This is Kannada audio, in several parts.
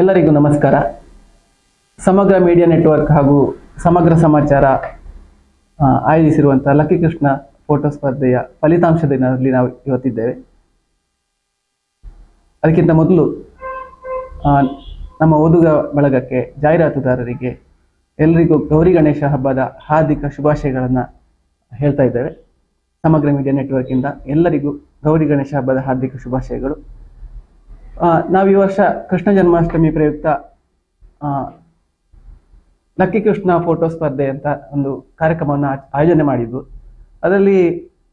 ಎಲ್ಲರಿಗೂ ನಮಸ್ಕಾರ. ಸಮಗ್ರ ಮೀಡಿಯಾ ನೆಟ್ವರ್ಕ್ ಹಾಗೂ ಸಮಗ್ರ ಸಮಾಚಾರ ಆಯೋಜಿಸಿರುವಂತಹ ಲಕ್ಕಿ ಕೃಷ್ಣ ಫೋಟೋ ಸ್ಪರ್ಧೆಯ ಫಲಿತಾಂಶ ದಿನದಲ್ಲಿ ನಾವು ಇವತ್ತಿದ್ದೇವೆ. ಅದಕ್ಕಿಂತ ಮೊದಲು ನಮ್ಮ ಓದುಗ ಬಳಗಕ್ಕೆ ಜಾಹೀರಾತುದಾರರಿಗೆ ಎಲ್ಲರಿಗೂ ಗೌರಿ ಗಣೇಶ ಹಬ್ಬದ ಹಾರ್ದಿಕ ಶುಭಾಶಯಗಳನ್ನು ಹೇಳ್ತಾ ಇದ್ದೇವೆ. ಸಮಗ್ರ ಮೀಡಿಯಾ ನೆಟ್ವರ್ಕಿಂದ ಎಲ್ಲರಿಗೂ ಗೌರಿ ಗಣೇಶ ಹಬ್ಬದ ಹಾರ್ದಿಕ ಶುಭಾಶಯಗಳು. ನಾವು ಈ ವರ್ಷ ಕೃಷ್ಣ ಜನ್ಮಾಷ್ಟಮಿ ಪ್ರಯುಕ್ತ ಲಕ್ಕಿ ಕೃಷ್ಣ ಫೋಟೋ ಸ್ಪರ್ಧೆ ಅಂತ ಒಂದು ಕಾರ್ಯಕ್ರಮವನ್ನು ಆಯೋಜನೆ ಮಾಡಿದ್ವು. ಅದರಲ್ಲಿ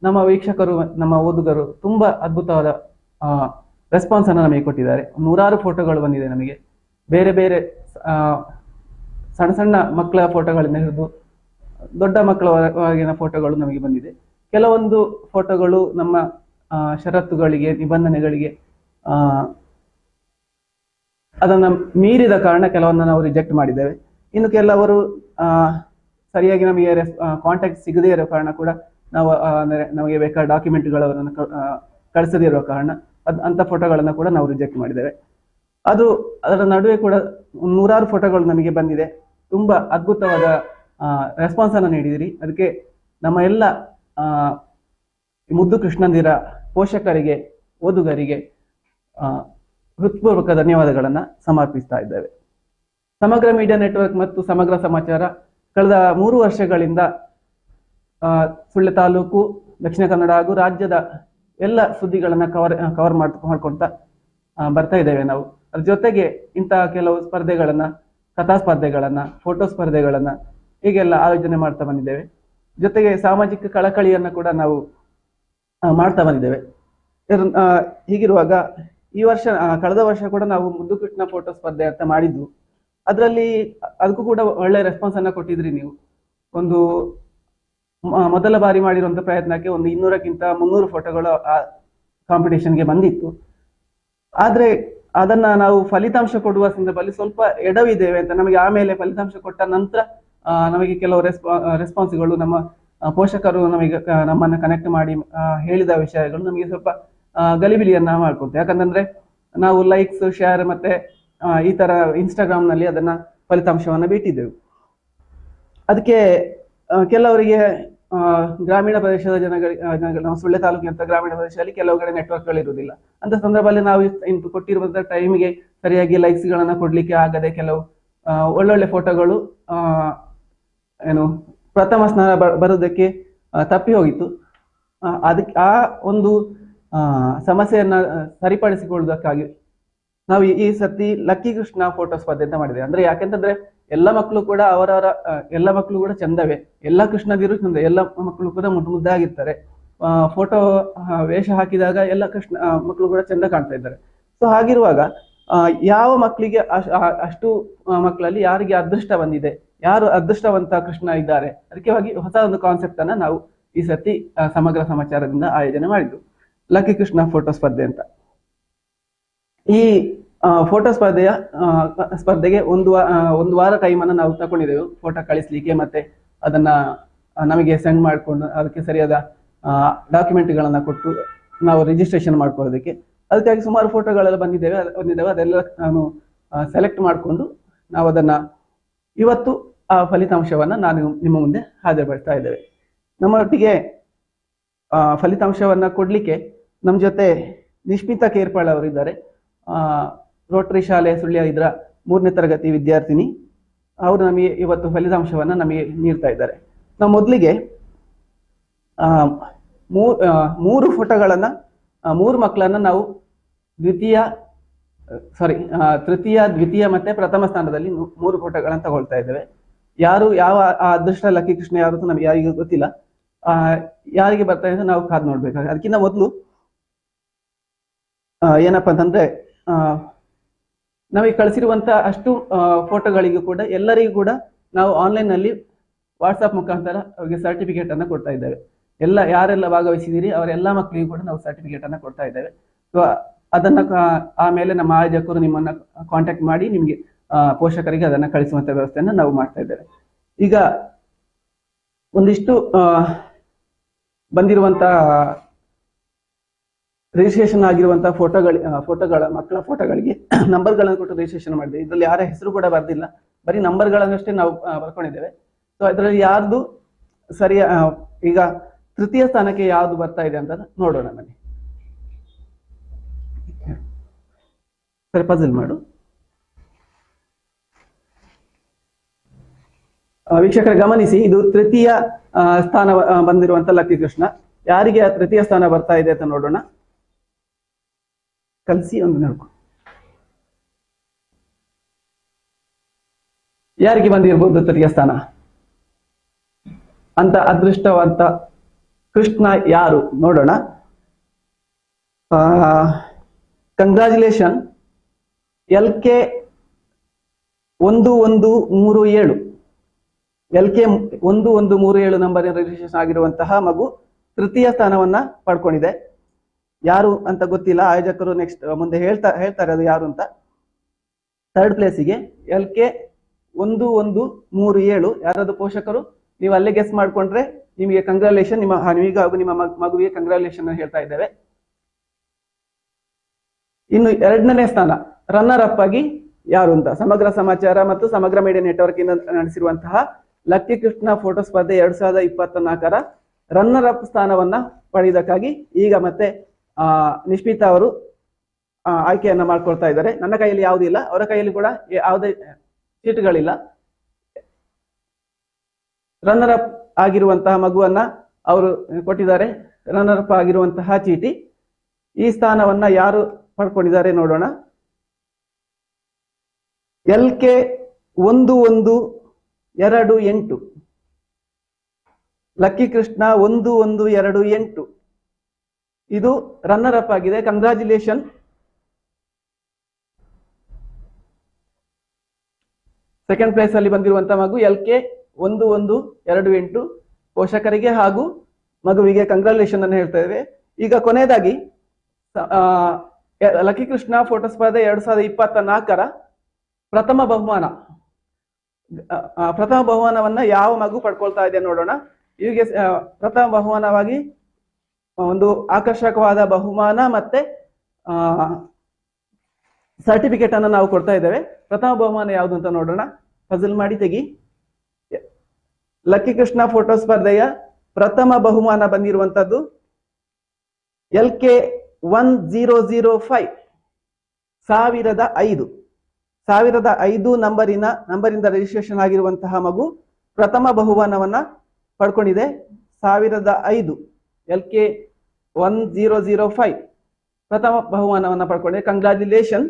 ನಮ್ಮ ವೀಕ್ಷಕರು, ನಮ್ಮ ಓದುಗರು ತುಂಬಾ ಅದ್ಭುತವಾದ ರೆಸ್ಪಾನ್ಸ್ ಅನ್ನು ನಮಗೆ ಕೊಟ್ಟಿದ್ದಾರೆ. ನೂರಾರು ಫೋಟೋಗಳು ಬಂದಿದೆ ನಮಗೆ. ಬೇರೆ ಬೇರೆ ಸಣ್ಣ ಸಣ್ಣ ಮಕ್ಕಳ ಫೋಟೋಗಳಿಂದ ಹಿಡಿದು ದೊಡ್ಡ ಮಕ್ಕಳವರೆಗಿನ ಫೋಟೋಗಳು ನಮಗೆ ಬಂದಿದೆ. ಕೆಲವೊಂದು ಫೋಟೋಗಳು ನಮ್ಮ ಷರತ್ತುಗಳಿಗೆ, ನಿಬಂಧನೆಗಳಿಗೆ ಅದನ್ನ ಮೀರಿದ ಕಾರಣ ಕೆಲವನ್ನ ನಾವು ರಿಜೆಕ್ಟ್ ಮಾಡಿದ್ದೇವೆ. ಇನ್ನು ಕೆಲವರು ಸರಿಯಾಗಿ ನಮಗೆ ಕಾಂಟ್ಯಾಕ್ಟ್ ಸಿಗದೇ ಇರೋ ಕಾರಣ ಕೂಡ ನಾವು ಅಂದರೆ ನಮಗೆ ಬೇಕಾದ ಡಾಕ್ಯುಮೆಂಟ್ಗಳನ್ನು ಕಳಿಸದೇ ಇರೋ ಕಾರಣ ಅದು, ಅಂತ ಫೋಟೋಗಳನ್ನು ಕೂಡ ನಾವು ರಿಜೆಕ್ಟ್ ಮಾಡಿದ್ದೇವೆ. ಅದು, ಅದರ ನಡುವೆ ಕೂಡ ನೂರಾರು ಫೋಟೋಗಳು ನಮಗೆ ಬಂದಿದೆ. ತುಂಬ ಅದ್ಭುತವಾದ ರೆಸ್ಪಾನ್ಸನ್ನು ನೀಡಿದಿರಿ. ಅದಕ್ಕೆ ನಮ್ಮ ಎಲ್ಲ ಮುದ್ದು ಕೃಷ್ಣಂದಿರ ಪೋಷಕರಿಗೆ, ಓದುಗರಿಗೆ ಹೃತ್ಪೂರ್ವಕ ಧನ್ಯವಾದಗಳನ್ನು ಸಮರ್ಪಿಸ್ತಾ ಇದ್ದೇವೆ. ಸಮಗ್ರ ಮೀಡಿಯಾ ನೆಟ್ವರ್ಕ್ ಮತ್ತು ಸಮಗ್ರ ಸಮಾಚಾರ ಕಳೆದ ಮೂರು ವರ್ಷಗಳಿಂದ ಸುಳ್ಯ ತಾಲೂಕು, ದಕ್ಷಿಣ ಕನ್ನಡ ಹಾಗೂ ರಾಜ್ಯದ ಎಲ್ಲ ಸುದ್ದಿಗಳನ್ನು ಕವರ್ ಕವರ್ ಮಾಡ್, ಮಾಡ್ಕೊಳ್ತಾ ಬರ್ತಾ ಇದ್ದೇವೆ ನಾವು. ಅದ್ರ ಜೊತೆಗೆ ಇಂತಹ ಕೆಲವು ಸ್ಪರ್ಧೆಗಳನ್ನು, ಕಥಾ ಸ್ಪರ್ಧೆಗಳನ್ನು ಫೋಟೋ ಸ್ಪರ್ಧೆಗಳನ್ನು ಹೀಗೆಲ್ಲ ಆಯೋಜನೆ ಮಾಡ್ತಾ ಬಂದಿದ್ದೇವೆ. ಜೊತೆಗೆ ಸಾಮಾಜಿಕ ಕಳಕಳಿಯನ್ನು ಕೂಡ ನಾವು ಮಾಡ್ತಾ ಬಂದಿದ್ದೇವೆ. ಹೀಗಿರುವಾಗ ಈ ವರ್ಷ ಕಳೆದ ವರ್ಷ ಕೂಡ ನಾವು ಮುದ್ದು ಕೃಷ್ಣ ಫೋಟೋ ಸ್ಪರ್ಧೆ ಅಂತ ಮಾಡಿದ್ದು ಅದರಲ್ಲಿ ಅದಕ್ಕೂ ಕೂಡ ಒಳ್ಳೆ ರೆಸ್ಪಾನ್ಸ್ ಅನ್ನ ಕೊಟ್ಟಿದ್ರಿ ನೀವು. ಒಂದು ಮೊದಲ ಬಾರಿ ಮಾಡಿರುವಂತ ಪ್ರಯತ್ನಕ್ಕೆ ಒಂದು ಇನ್ನೂರಕ್ಕಿಂತ ಮುನ್ನೂರು ಫೋಟೋಗಳು ಆ ಕಾಂಪಿಟೇಷನ್ಗೆ ಬಂದಿತ್ತು. ಆದ್ರೆ ಅದನ್ನ ನಾವು ಫಲಿತಾಂಶ ಕೊಡುವ ಸಂದರ್ಭದಲ್ಲಿ ಸ್ವಲ್ಪ ಎಡವಿದ್ದೇವೆ ಅಂತ. ನಮಗೆ ಆಮೇಲೆ ಫಲಿತಾಂಶ ಕೊಟ್ಟ ನಂತರ ನಮಗೆ ಕೆಲವು ರೆಸ್ಪಾ ರೆಸ್ಪಾನ್ಸ್ಗಳು ನಮ್ಮ ಪೋಷಕರು ನಮಗೆ ನಮ್ಮನ್ನ ಕನೆಕ್ಟ್ ಮಾಡಿ ಹೇಳಿದ ವಿಷಯಗಳು ನಮಗೆ ಸ್ವಲ್ಪ ಗಲಿಬಿಲಿಯನ್ನ ಮಾಡ್ಕೊಳ್ತೇವೆ ಯಾಕಂತಂದ್ರೆ ನಾವು ಲೈಕ್ಸ್ ಶೇರ್ ಮತ್ತೆ ಈ ತರ ಇನ್ಸ್ಟಾಗ್ರಾಮ್ನಲ್ಲಿ ಅದನ್ನ ಫಲಿತಾಂಶವನ್ನ ಬಿಟ್ಟಿದ್ದೆವು. ಅದಕ್ಕೆ ಕೆಲವರಿಗೆ ಗ್ರಾಮೀಣ ಪ್ರದೇಶದ ಜನಗಳಿಗೆ ಸುಳ್ಳೆ ನಮ್ಮ ಸುಳ್ಯ ತಾಲೂಕಿನಂತ ಗ್ರಾಮೀಣ ಪ್ರದೇಶದಲ್ಲಿ ಕೆಲವು ಕಡೆ ನೆಟ್ವರ್ಕ್ಗಳು ಇರುವುದಿಲ್ಲ. ಅಂತ ಸಂದರ್ಭದಲ್ಲಿ ನಾವು ಇಂತು ಕೊಟ್ಟಿರುವಂತಹ ಟೈಮಿಗೆ ಸರಿಯಾಗಿ ಲೈಕ್ಸ್ ಗಳನ್ನ ಕೊಡ್ಲಿಕ್ಕೆ ಆಗದೆ ಕೆಲವು ಒಳ್ಳೊಳ್ಳೆ ಫೋಟೋಗಳು ಏನು, ಪ್ರಥಮ ಸ್ನಾನ ಬರೋದಕ್ಕೆ ತಪ್ಪಿ ಹೋಗಿತ್ತು. ಅದಕ್ಕೆ, ಆ ಒಂದು ಸಮಸ್ಯೆಯನ್ನ ಸರಿಪಡಿಸಿಕೊಳ್ಳುವುದಕ್ಕಾಗಿ ನಾವು ಈ- ಸತಿ ಲಕ್ಕಿ ಕೃಷ್ಣ ಫೋಟೋ ಸ್ಪರ್ಧೆ ಅಂತ ಮಾಡಿದ್ದೇವೆ. ಅಂದ್ರೆ ಯಾಕೆಂತಂದ್ರೆ ಎಲ್ಲ ಮಕ್ಕಳು ಕೂಡ ಅವರವರ ಎಲ್ಲ ಮಕ್ಕಳು ಕೂಡ ಚಂದವೇ. ಎಲ್ಲ ಕೃಷ್ಣದಿರು ಚಂದ, ಎಲ್ಲ ಮಕ್ಕಳು ಕೂಡ ಮುದ್ದು ಮುದ್ದಾಗಿರ್ತಾರೆ ಫೋಟೋ ವೇಷ ಹಾಕಿದಾಗ ಎಲ್ಲ ಕೃಷ್ಣ ಮಕ್ಕಳು ಕೂಡ ಚಂದ ಕಾಣ್ತಾ ಇದ್ದಾರೆ. ಸೊ ಹಾಗಿರುವಾಗ ಯಾವ ಮಕ್ಕಳಿಗೆ ಅಷ್ಟು ಮಕ್ಕಳಲ್ಲಿ ಯಾರಿಗೆ ಅದೃಷ್ಟ ಬಂದಿದೆ, ಯಾರು ಅದೃಷ್ಟವಂತ ಕೃಷ್ಣ ಇದ್ದಾರೆ, ಅದಕ್ಕೆ ಹೊಸ ಒಂದು ಕಾನ್ಸೆಪ್ಟ್ ಅನ್ನ ನಾವು ಈ ಸತಿ ಸಮಗ್ರ ಸಮಾಚಾರದಿಂದ ಆಯೋಜನೆ ಮಾಡಿದ್ದು. ಲಕ್ಕಿ ಕೃಷ್ಣ ಫೋಟೋ ಸ್ಪರ್ಧೆ ಅಂತ. ಈ ಫೋಟೋ ಸ್ಪರ್ಧೆಯ ಸ್ಪರ್ಧೆಗೆ ಒಂದು ಒಂದು ವಾರ ಟೈಮನ್ನು ನಾವು ತಗೊಂಡಿದ್ದೆವು ಫೋಟೋ ಕಳಿಸ್ಲಿಕ್ಕೆ ಮತ್ತೆ ಅದನ್ನ ನಮಗೆ ಸೆಂಡ್ ಮಾಡಿಕೊಂಡು ಅದಕ್ಕೆ ಸರಿಯಾದ ಡಾಕ್ಯುಮೆಂಟ್ಗಳನ್ನ ಕೊಟ್ಟು ನಾವು ರಿಜಿಸ್ಟ್ರೇಷನ್ ಮಾಡ್ಕೊಳ್ಳೋದಕ್ಕೆ. ಅದಕ್ಕಾಗಿ ಸುಮಾರು ಫೋಟೋಗಳೆಲ್ಲ ಬಂದಿದ್ದೇವೆ. ಬಂದಿದ್ದೇವೆ. ಅದೆಲ್ಲ ನಾನು ಸೆಲೆಕ್ಟ್ ಮಾಡಿಕೊಂಡು ನಾವು ಅದನ್ನ ಇವತ್ತು ಆ ಫಲಿತಾಂಶವನ್ನ ನಾನು ನಿಮ್ಮ ಮುಂದೆ ಹಾಜರುಪಡಿಸ್ತಾ ಇದ್ದೇವೆ. ನಮ್ಮೊಟ್ಟಿಗೆ ಫಲಿತಾಂಶವನ್ನ ಕೊಡ್ಲಿಕ್ಕೆ ನಮ್ಮ ಜೊತೆ ನಿಷ್ಮಿತಾ ಕೇರ್ಪಾಳ್ ಅವರಿದ್ದಾರೆ. ರೋಟರಿ ಶಾಲೆ ಸುಳ್ಯ ಇದ್ರ ಮೂರನೇ ತರಗತಿ ವಿದ್ಯಾರ್ಥಿನಿ. ಅವರು ನಮಗೆ ಇವತ್ತು ಫಲಿತಾಂಶವನ್ನ ನಮಗೆ ನೀಡ್ತಾ ಇದ್ದಾರೆ. ನಾವು ಮೊದಲಿಗೆ ಮೂರು ಫೋಟೋಗಳನ್ನ ಮೂರು ಮಕ್ಕಳನ್ನ ನಾವು ದ್ವಿತೀಯ, ಸಾರಿ ತೃತೀಯ, ದ್ವಿತೀಯ ಮತ್ತೆ ಪ್ರಥಮ ಸ್ಥಾನದಲ್ಲಿ ಮೂರು ಫೋಟೋಗಳನ್ನು ತಗೊಳ್ತಾ ಇದ್ದೇವೆ. ಯಾರು, ಯಾವ ಆ ಅದೃಷ್ಟ ಲಕ್ಕಿ ಕೃಷ್ಣ ಯಾರು ನಮ್ಗೆ ಯಾರಿಗೂ ಗೊತ್ತಿಲ್ಲ. ಯಾರಿಗೆ ಬರ್ತಾ ಅಂತ ನಾವು ಕಾದ್ ನೋಡ್ಬೇಕಾಗುತ್ತೆ. ಅದಕ್ಕಿಂತ ಮೊದಲು ಏನಪ್ಪಾ ಅಂತಂದ್ರೆ ನಮಗೆ ಕಳಿಸಿರುವಂತ ಅಷ್ಟು ಫೋಟೋಗಳಿಗೂ ಕೂಡ ಎಲ್ಲರಿಗೂ ಕೂಡ ನಾವು ಆನ್ಲೈನ್ನಲ್ಲಿ ವಾಟ್ಸ್ಆಪ್ ಮುಖಾಂತರ ಅವರಿಗೆ ಸರ್ಟಿಫಿಕೇಟ್ ಅನ್ನ ಕೊಡ್ತಾ ಇದ್ದೇವೆ. ಎಲ್ಲ, ಯಾರೆಲ್ಲ ಭಾಗವಹಿಸಿದಿರಿ ಅವರೆಲ್ಲ ಮಕ್ಕಳಿಗೂ ಕೂಡ ನಾವು ಸರ್ಟಿಫಿಕೇಟ್ ಅನ್ನ ಕೊಡ್ತಾ ಇದ್ದೇವೆ. ಸೊ ಅದನ್ನ ಆಮೇಲೆ ನಮ್ಮ ಆಯೋಜಕರು ನಿಮ್ಮನ್ನ ಕಾಂಟ್ಯಾಕ್ಟ್ ಮಾಡಿ ನಿಮ್ಗೆ ಪೋಷಕರಿಗೆ ಅದನ್ನ ಕಳಿಸುವಂತ ವ್ಯವಸ್ಥೆಯನ್ನು ನಾವು ಮಾಡ್ತಾ ಇದ್ದೇವೆ. ಈಗ ಒಂದಿಷ್ಟು ಬಂದಿರುವಂತ ರಿಜಿಸ್ಟ್ರೇಷನ್ ಆಗಿರುವಂತಹ ಫೋಟೋಗಳ ಫೋಟೋಗಳ ಮಕ್ಕಳ ಫೋಟೋಗಳಿಗೆ ನಂಬರ್ಗಳನ್ನು ಕೊಟ್ಟು ರಿಜಿಸ್ಟ್ರೇಷನ್ ಮಾಡಿದೆ ಇದರಲ್ಲಿ ಯಾರ ಹೆಸರು ಕೂಡ ಬರ್ದಿಲ್ಲ. ಬರೀ ನಂಬರ್ಗಳನ್ನಷ್ಟೇ ನಾವು ಬರ್ಕೊಂಡಿದ್ದೇವೆ. ಸೊ ಅದರಲ್ಲಿ ಯಾರ್ದು ಸರಿಯ ಈಗ ತೃತೀಯ ಸ್ಥಾನಕ್ಕೆ ಯಾವ್ದು ಬರ್ತಾ ಇದೆ ಅಂತ ನೋಡೋಣ ಬನ್ನಿ. ಸರಿ ಪಜಲ್ ಮಾಡು. ವೀಕ್ಷಕರ, ಗಮನಿಸಿ, ಇದು ತೃತೀಯ ಸ್ಥಾನ ಬಂದಿರುವಂತ ಲಕ್ಕಿ ಕೃಷ್ಣ ಯಾರಿಗೆ ತೃತೀಯ ಸ್ಥಾನ ಬರ್ತಾ ಇದೆ ಅಂತ ನೋಡೋಣ. ಕಲಿಸಿ ಒಂದು ನಡುಕು. ಯಾರಿಗೆ ಬಂದಿರಬಹುದು ತೃತೀಯ ಸ್ಥಾನ? ಅಂತ ಅದೃಷ್ಟವಂತ ಕೃಷ್ಣ ಯಾರು? ನೋಡೋಣ. ಕಂಗ್ರಾಚುಲೇಷನ್ ಎಲ್ ಕೆ ಒಂದು ಒಂದು ಮೂರು ಏಳು. ಎಲ್ ಕೆ ಒಂದು ಒಂದು ಮೂರು ಏಳು ನಂಬರ್ ರಿಜಿಸ್ಟ್ರೇಷನ್ ಆಗಿರುವಂತಹ ಮಗು ತೃತೀಯ ಸ್ಥಾನವನ್ನ ಪಡ್ಕೊಂಡಿದೆ. ಯಾರು ಅಂತ ಗೊತ್ತಿಲ್ಲ ಆಯೋಜಕರು ನೆಕ್ಸ್ಟ್ ಮುಂದೆ ಹೇಳ್ತಾ ಹೇಳ್ತಾರೆ ಅದು ಯಾರು ಅಂತ. ಥರ್ಡ್ ಪ್ಲೇಸಿಗೆ ಎಲ್ ಕೆ ಒಂದು ಒಂದು ಮೂರು ಏಳು ಯಾರಾದ್ರು ಪೋಷಕರು ನೀವು ಅಲ್ಲೇ ಗೆಸ್ ಮಾಡ್ಕೊಂಡ್ರೆ ನಿಮಗೆ ಕಂಗ್ರಾಲೇಷನ್ ನಿಮ್ಮ ಆ, ಹಾಗೂ ನಿಮ್ಮ ಮಗ್- ಮಗುವಿಗೆ ಕಂಗ್ರಾಲೇಷನ್ ಹೇಳ್ತಾ ಇದ್ದೇವೆ. ಇನ್ನು ಎರಡನೇ ಸ್ಥಾನ ರನ್ನರ್ ಅಪ್ ಆಗಿ ಯಾರು ಅಂತ? ಸಮಗ್ರ ಸಮಾಚಾರ ಮತ್ತು ಸಮಗ್ರ ಮೀಡಿಯಾ ನೆಟ್ವರ್ಕ್ ಇಂದ ನಡೆಸಿರುವಂತಹ ಲಕ್ಕಿ ಕೃಷ್ಣ ಫೋಟೋ ಸ್ಪರ್ಧೆ ಎರಡ್ ಸಾವಿರದ ಇಪ್ಪತ್ತ ನಾಲ್ಕರ ರನ್ನರ್ ಅಪ್ ಸ್ಥಾನವನ್ನ ಪಡೆಯುವುದಕ್ಕಾಗಿ ಈಗ ಮತ್ತೆ ಆ ನಿಷ್ಪೀತ ಅವರು ಆಯ್ಕೆಯನ್ನ ಮಾಡ್ಕೊಳ್ತಾ ಇದ್ದಾರೆ. ನನ್ನ ಕೈಯಲ್ಲಿ ಯಾವುದಿಲ್ಲ ಅವರ ಕೈಯಲ್ಲಿ ಕೂಡ ಯಾವುದೇ ಸೀಟುಗಳಿಲ್ಲ. ರನ್ನರ್ ಅಪ್ ಆಗಿರುವಂತಹ ಮಗುವನ್ನ ಅವರು ಕೊಟ್ಟಿದ್ದಾರೆ. ರನ್ನರ್ ಅಪ್ ಆಗಿರುವಂತಹ ಚೀಟಿ. ಈ ಸ್ಥಾನವನ್ನ ಯಾರು ಪಡ್ಕೊಂಡಿದ್ದಾರೆ ನೋಡೋಣ. ಎಲ್ ಕೆ ಒಂದು ಒಂದು ಎರಡು ಎಂಟು. ಲಕ್ಕಿ ಕೃಷ್ಣ ಒಂದು ಒಂದು ಎರಡು ಎಂಟು. ಇದು ರನ್ನರ್ ಅಪ್ ಆಗಿದೆ. ಕಂಗ್ರಾಚ್ಯುಲೇಷನ್ ಸೆಕೆಂಡ್ ಪ್ಲೇಸ್ ಅಲ್ಲಿ ಬಂದಿರುವಂತಹ ಮಗು ಎಲ್ ಕೆ ಒಂದು ಒಂದು ಎರಡು ಎಂಟು ಪೋಷಕರಿಗೆ ಹಾಗೂ ಮಗುವಿಗೆ ಕಂಗ್ರಾಚುಲೇಷನ್ ಅನ್ನು ಹೇಳ್ತಾ ಇದ್ದೇವೆ ಈಗ ಕೊನೆಯದಾಗಿ ಲಕ್ಕಿ ಕೃಷ್ಣ ಫೋಟೋ ಸ್ಪರ್ಧೆ ಎರಡು ಸಾವಿರದ ಇಪ್ಪತ್ತ ನಾಲ್ಕರ ಪ್ರಥಮ ಬಹುಮಾನ. ಪ್ರಥಮ ಬಹುಮಾನವನ್ನ ಯಾವ ಮಗು ಪಡ್ಕೊಳ್ತಾ ಇದೆ ನೋಡೋಣ. ಇವಿಗೆ ಪ್ರಥಮ ಬಹುಮಾನವಾಗಿ ಒಂದು ಆಕರ್ಷಕವಾದ ಬಹುಮಾನ ಮತ್ತೆ ಸರ್ಟಿಫಿಕೇಟ್ ಅನ್ನು ನಾವು ಕೊಡ್ತಾ ಇದ್ದೇವೆ. ಪ್ರಥಮ ಬಹುಮಾನ ಯಾವುದು ಅಂತ ನೋಡೋಣ. ಫಜಲ್ ಮಾಡಿ, ತೆಗಿ. ಲಕ್ಕಿ ಕೃಷ್ಣ ಫೋಟೋ ಸ್ಪರ್ಧೆಯ ಪ್ರಥಮ ಬಹುಮಾನ ಬಂದಿರುವಂತದ್ದು L K one zero zero five, ಸಾವಿರದ ಐದು. ಸಾವಿರದ ಐದು ನಂಬರಿನ, ನಂಬರಿಂದ ರಿಜಿಸ್ಟ್ರೇಷನ್ ಆಗಿರುವಂತಹ ಮಗು ಪ್ರಥಮ ಬಹುಮಾನವನ್ನ ಪಡ್ಕೊಂಡಿದೆ. ಸಾವಿರದ ಐದು L K one zero zero five ಪ್ರಥಮ ಬಹುಮಾನವನ್ನು ಪಡ್ಕೊಂಡೆ ಕಂಗ್ರಾಚ್ಯುಲೇಷನ್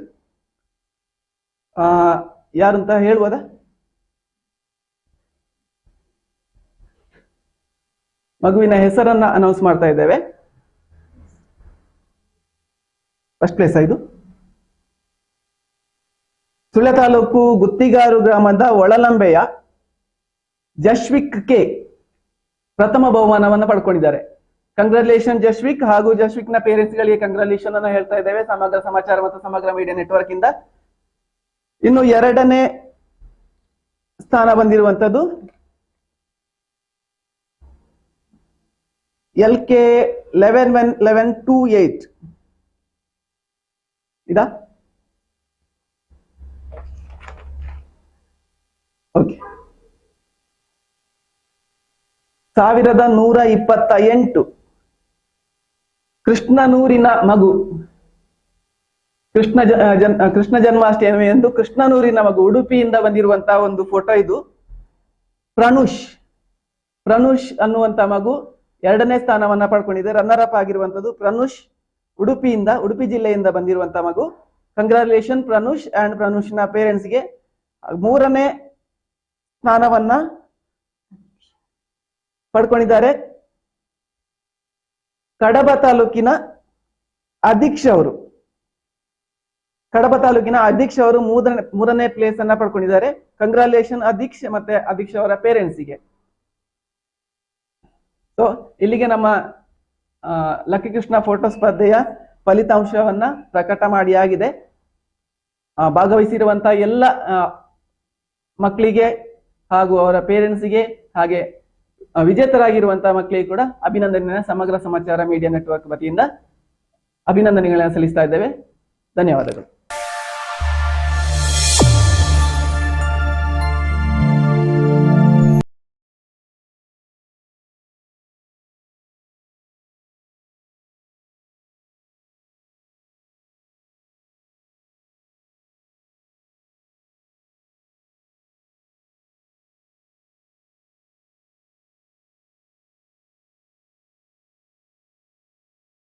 ಯಾರು ಅಂತ ಮಗುವಿನ ಹೆಸರನ್ನ ಅನೌನ್ಸ್ ಮಾಡ್ತಾ ಇದ್ದೇವೆ. ಫಸ್ಟ್ ಪ್ಲೇಸ್ ಇದು? ಸುಳ್ಯ ತಾಲೂಕು ಗುತ್ತಿಗಾರು ಗ್ರಾಮದ ಒಳಲಂಬೆಯ ಜಶ್ವಿಕ್ ಕೆ ಪ್ರಥಮ ಬಹುಮಾನವನ್ನು ಪಡ್ಕೊಂಡಿದ್ದಾರೆ. ಕಂಗ್ರಾಚುಲೇಷನ್ ಜಶ್ವಿಕ್ ಹಾಗೂ ಜಶ್ವಿಕ್ನ ಪೇರೆಂಟ್ಸ್ ಗಳಿಗೆ ಕಂಗ್ರಾಚುಲೇಷನ್ ಅನ್ನ ಹೇಳ್ತಾ ಇದ್ದೇವೆ. ಸಮಗ್ರ ಸಮಾಚಾರ ಮತ್ತು ಸಮಗ್ರ ಮೀಡಿಯಾ ನೆಟ್ವರ್ಕ್ ಇಂದ. ಇನ್ನು ಎರಡನೇ ಸ್ಥಾನ ಬಂದಿರುವಂತದ್ದು L K eleven one eleven two eight ಇದಾ? ಓಕೆ ಸಾವಿರದ ನೂರ ಇಪ್ಪತ್ತ ಎಂಟು ಕೃಷ್ಣನೂರಿನ ಮಗು. ಕೃಷ್ಣ ಜನ್ ಕೃಷ್ಣ ಜನ್ಮಾಷ್ಟಮಿ ಎಂದು ಕೃಷ್ಣನೂರಿನ ಮಗು ಉಡುಪಿಯಿಂದ ಬಂದಿರುವಂತಹ ಒಂದು ಫೋಟೋ ಇದು. ಪ್ರನುಷ್. ಪ್ರನುಷ್ ಅನ್ನುವಂತ ಮಗು ಎರಡನೇ ಸ್ಥಾನವನ್ನ ಪಡ್ಕೊಂಡಿದೆ. ರನ್ನರ್ ಅಪ್ ಆಗಿರುವಂತದ್ದು ಪ್ರನುಷ್. ಉಡುಪಿಯಿಂದ, ಉಡುಪಿ ಜಿಲ್ಲೆಯಿಂದ ಬಂದಿರುವಂತ ಮಗು. ಕಂಗ್ರಾಚುಲೇಷನ್ ಪ್ರನುಷ್ ಅಂಡ್ ಪ್ರನುಷ್ನ ಪೇರೆಂಟ್ಸ್ಗೆ ಮೂರನೇ ಸ್ಥಾನವನ್ನ ಪಡ್ಕೊಂಡಿದ್ದಾರೆ. ಕಡಬ ತಾಲೂಕಿನ ಅಧೀಕ್ಷ ಅವರು. ಕಡಬ ತಾಲೂಕಿನ ಅಧೀಕ್ಷ ಅವರು ಮೂರನೇ ಮೂರನೇ ಪ್ಲೇಸ್ ಅನ್ನ ಪಡ್ಕೊಂಡಿದ್ದಾರೆ. ಕಂಗ್ರಾಲೇಷನ್ ಅಧೀಕ್ಷ ಮತ್ತೆ ಅಧೀಕ್ಷ ಅವರ ಪೇರೆಂಟ್ಸಿಗೆ ಸೊ ಇಲ್ಲಿಗೆ ನಮ್ಮ ಲಕ್ಕಿ ಕೃಷ್ಣ ಫೋಟೋ ಸ್ಪರ್ಧೆಯ ಫಲಿತಾಂಶವನ್ನ ಪ್ರಕಟ ಮಾಡಿ ಆಗಿದೆ. ಭಾಗವಹಿಸಿರುವಂತಹ ಎಲ್ಲ ಮಕ್ಕಳಿಗೆ ಹಾಗೂ ಅವರ ಪೇರೆಂಟ್ಸಿಗೆ ಹಾಗೆ ವಿಜೇತರಾಗಿರುವಂತಹ ಮಕ್ಕಳಿಗೆ ಕೂಡ ಅಭಿನಂದನೆ ಸಮಗ್ರ ಸಮಾಚಾರ ಮೀಡಿಯಾ ನೆಟ್ವರ್ಕ್ ವತಿಯಿಂದ ಅಭಿನಂದನೆಗಳನ್ನು ಸಲ್ಲಿಸ್ತಾ ಇದ್ದೇವೆ. ಧನ್ಯವಾದಗಳು.